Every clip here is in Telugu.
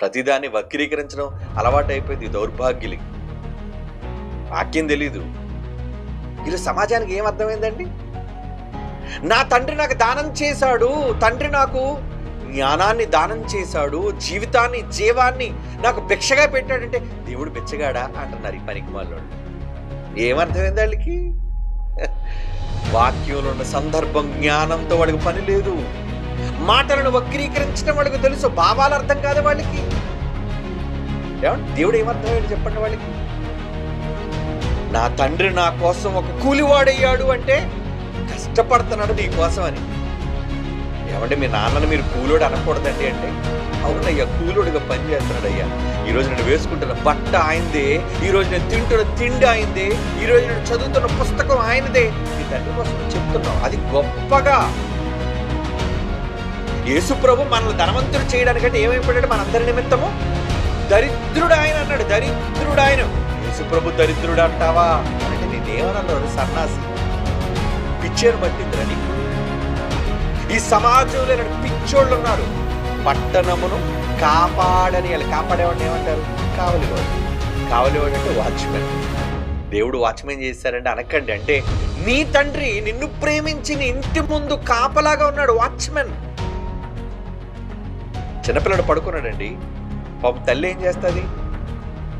ప్రతిదాన్ని వక్రీకరించడం అలవాటైపోయింది అయిపోయింది దౌర్భాగ్యులకి. వాక్యం తెలీదు. వీళ్ళు సమాజానికి ఏం అర్థమైందండి? నా తండ్రి నాకు దానం చేశాడు తండ్రి నాకు జ్ఞానాన్ని దానం చేశాడు జీవితాన్ని జీవాన్ని నాకు భిక్షగా పెట్టాడంటే దేవుడు బిచ్చగాడా అంటున్నారు ఈ పనికి ఏమర్థమైంది వాళ్ళకి? వాక్యంలో ఉన్న సందర్భం జ్ఞానంతో వాడికి పని లేదు. మాటలను వక్రీకరించడం వాళ్ళకి తెలుసు భావాలు అర్థం కాదు వాళ్ళకి. ఏమంటే దేవుడు ఏమర్థమయ్యాడు చెప్పండి వాళ్ళకి? నా తండ్రి నా కోసం ఒక కూలివాడయ్యాడు అంటే కష్టపడుతున్నాడు నీ కోసం అని. ఏమంటే మీ నాన్నను మీరు కూలోడు అనకూడదండి అంటే? అవునయ్యా కూలోడుగా పని చేస్తున్నాడు అయ్యా ఈ రోజు నేను వేసుకుంటున్న బట్ట ఆయనదే ఈ రోజు నేను తింటున్న తిండి ఆయనదే ఈ రోజు నేను చదువుతున్న పుస్తకం ఆయనదే. నీ తండ్రి కోసం చెప్తున్నావు. అది గొప్పగా యేసుప్రభు మనల్ని ధనవంతుడు చేయడానికంటే ఏమైపోయాడు మనందరి నిమిత్తము? దరిద్రుడు ఆయన అన్నాడు. దరిద్రుడు ఆయన యేసుప్రభు దరిద్రుడు అంటావా? అంటే నేనేమన్నాడు సన్నాసి. పిచ్చేరు పట్టిందిరా నీకు. ఈ సమాజంలో పిచ్చోళ్ళు ఉన్నారు పట్టణమును కాపాడని వాళ్ళు. కాపాడేవాడిని ఏమంటారు? కావలివాడు. కావలివాడు అంటే వాచ్మెన్. దేవుడు వాచ్మెన్ చేశారంటే అనకండి. అంటే నీ తండ్రి నిన్ను ప్రేమించి నీ ఇంటి ముందు కాపలాగా ఉన్నాడు వాచ్మెన్. చిన్నపిల్లడు పడుకున్నాడండి. పాపం తల్లి ఏం చేస్తుంది?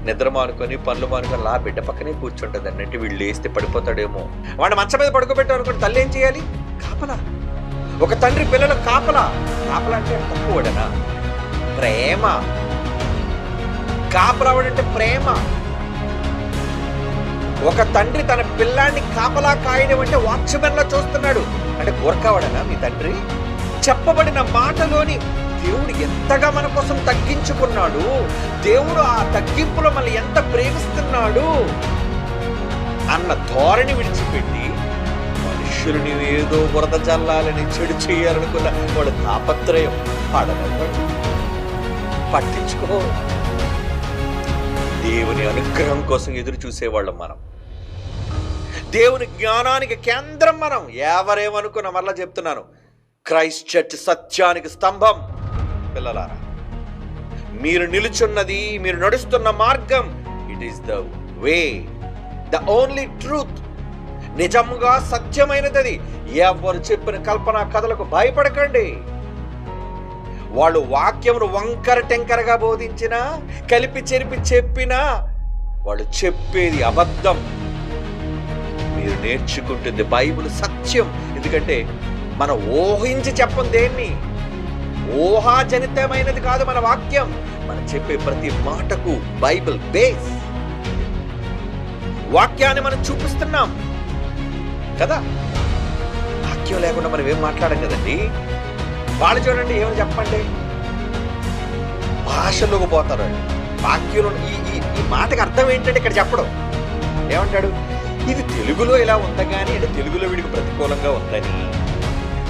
నిద్ర మానుకొని పనులు మానుకొని లా బిడ్డ పక్కనే కూర్చుంటుంది అన్నట్టు వీళ్ళు లేస్తే పడిపోతాడేమో. వాడు మంచం మీద పడుకోబెట్టావు అనుకోండి తల్లి ఏం చేయాలి? కాపలా. ఒక తండ్రి పిల్లల కాపలా. కాపలా అంటే తక్కువడనా? ప్రేమ. కాపలావాడంటే ప్రేమ. ఒక తండ్రి తన పిల్లాన్ని కాపలా కాయడం అంటే వాచ్మెన్లా చూస్తున్నాడు. అంటే గోర్కావాడనా మీ తండ్రి? చెప్పబడిన మాటలోని దేవుడు ఎంతగా మన కోసం తగ్గించుకున్నాడు? దేవుడు ఆ తగ్గింపులో మనల్ని ఎంత ప్రేమిస్తున్నాడు? అన్న ధోరణి విడిచిపెట్టి మనుషులని ఏదో బురద చల్లాలని చెడు చేయాలనుకున్న వాడు తాపత్రయం పాడగలడు పట్టించుకో. దేవుని అనుగ్రహం కోసం ఎదురు చూసేవాళ్ళం మనం. దేవుని జ్ఞానానికి కేంద్రం మనం. ఎవరేమనుకున్న మరలా చెప్తున్నాను. క్రైస్ట్ చర్చ్ సత్యానికి స్తంభం. పిల్లలారా మీరు నిలుచున్నది మీరు నడుస్తున్న మార్గం it is the way the only truth నిజముగా సత్యమైనది అది ఎవరు చెప్పిన కల్పన కథలకు భయపడకండి. వాళ్ళు వాక్యమును వంకర టెంకరగా బోధించినా కలిపి చెరిపి చెప్పినా వాళ్ళు చెప్పేది అబద్ధం. మీరు నేర్చుకుంటుంది బైబిల్ సత్యం. ఎందుకంటే మనం ఊహించి చెప్పం దేన్ని? ఊహాజనితమైనది కాదు మన వాక్యం. మనం చెప్పే ప్రతి మాటకు బైబిల్ బేస్. వాక్యాన్ని మనం చూపిస్తున్నాం. కదా? వాక్యం లేకుండా మనం ఏం మాట్లాడం కదండి? వాళ్ళు చూడండి ఏమని చెప్పండి? భాషలోకి పోతారు. వాక్యంలో ఈ ఈ ఈ మాటకి అర్థం ఏంటంటే ఇక్కడ చెప్పడం. ఏమంటాడు? ఇది తెలుగులో ఇలా ఉందా కానీ అంటే తెలుగులో వీడికి ప్రతికూలంగా ఉందని.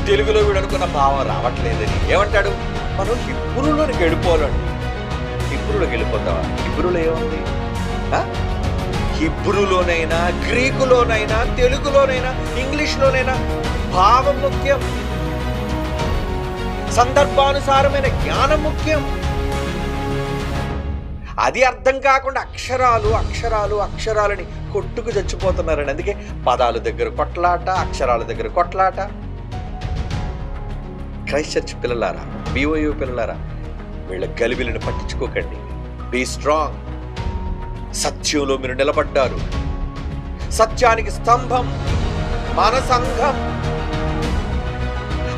తెలుగులో వీడు అనుకున్న భావం రావట్లేదని. ఏమంటాడు? మనం హిబ్రూలోనికి వెళ్ళిపోవాలండి హిబ్రూలోకి వెళ్ళిపోతావా? హిబ్రూలో ఏముంది? ఆ? హిబ్రూలోనైనా గ్రీకులోనైనా తెలుగులోనైనా ఇంగ్లీష్లోనైనా భావం ముఖ్యం. సందర్భానుసారమైన జ్ఞానం ముఖ్యం. అది అర్థం కాకుండా అక్షరాలు అక్షరాలు అక్షరాలని కొట్టుకు చచ్చిపోతున్నారండి అందుకే పదాల దగ్గర కొట్లాట అక్షరాల దగ్గర కొట్లాట. క్రైస్ట్ చర్చ్ పిల్లలారా బీఓయూ పిల్లలారా వీళ్ళ గలిబిలను పట్టించుకోకండి. బీ స్ట్రాంగ్ సత్యంలో మీరు నిలబడ్డారు. సత్యానికి స్తంభం మన సంఘం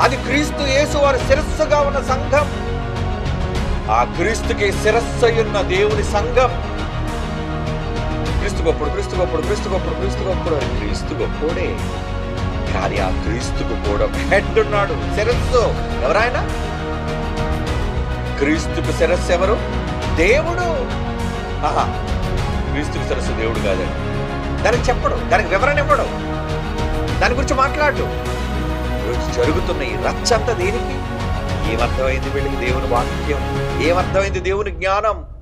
అది క్రీస్తు యేసు వారి శిరస్సుగా ఉన్న సంఘం. ఆ క్రీస్తుకి శిరస్సు ఉన్న దేవుని సంఘం. క్రీస్తు గొప్పడు క్రీస్తు గొప్పడు క్రీస్తు గొప్పడు క్రీస్తు గొప్పడు క్రీస్తు గొప్పోడే కానీ ఆ క్రీస్తుకు కూడా హెడ్ ఉన్నాడు శిరస్సు ఎవరాయన? క్రీస్తుకు శిరస్సు ఎవరు? దేవుడు. ఆహా క్రీస్తుకు శిరస్సు దేవుడు కాదండి. దానికి చెప్పడు దానికి వివరణ ఇవ్వడు. దాని గురించి మాట్లాడు. ఈరోజు జరుగుతున్న ఈ రచ్చ దేనికి? ఏమర్థమైంది వీళ్ళకి దేవుని వాక్యం? ఏమర్థమైంది దేవుని జ్ఞానం?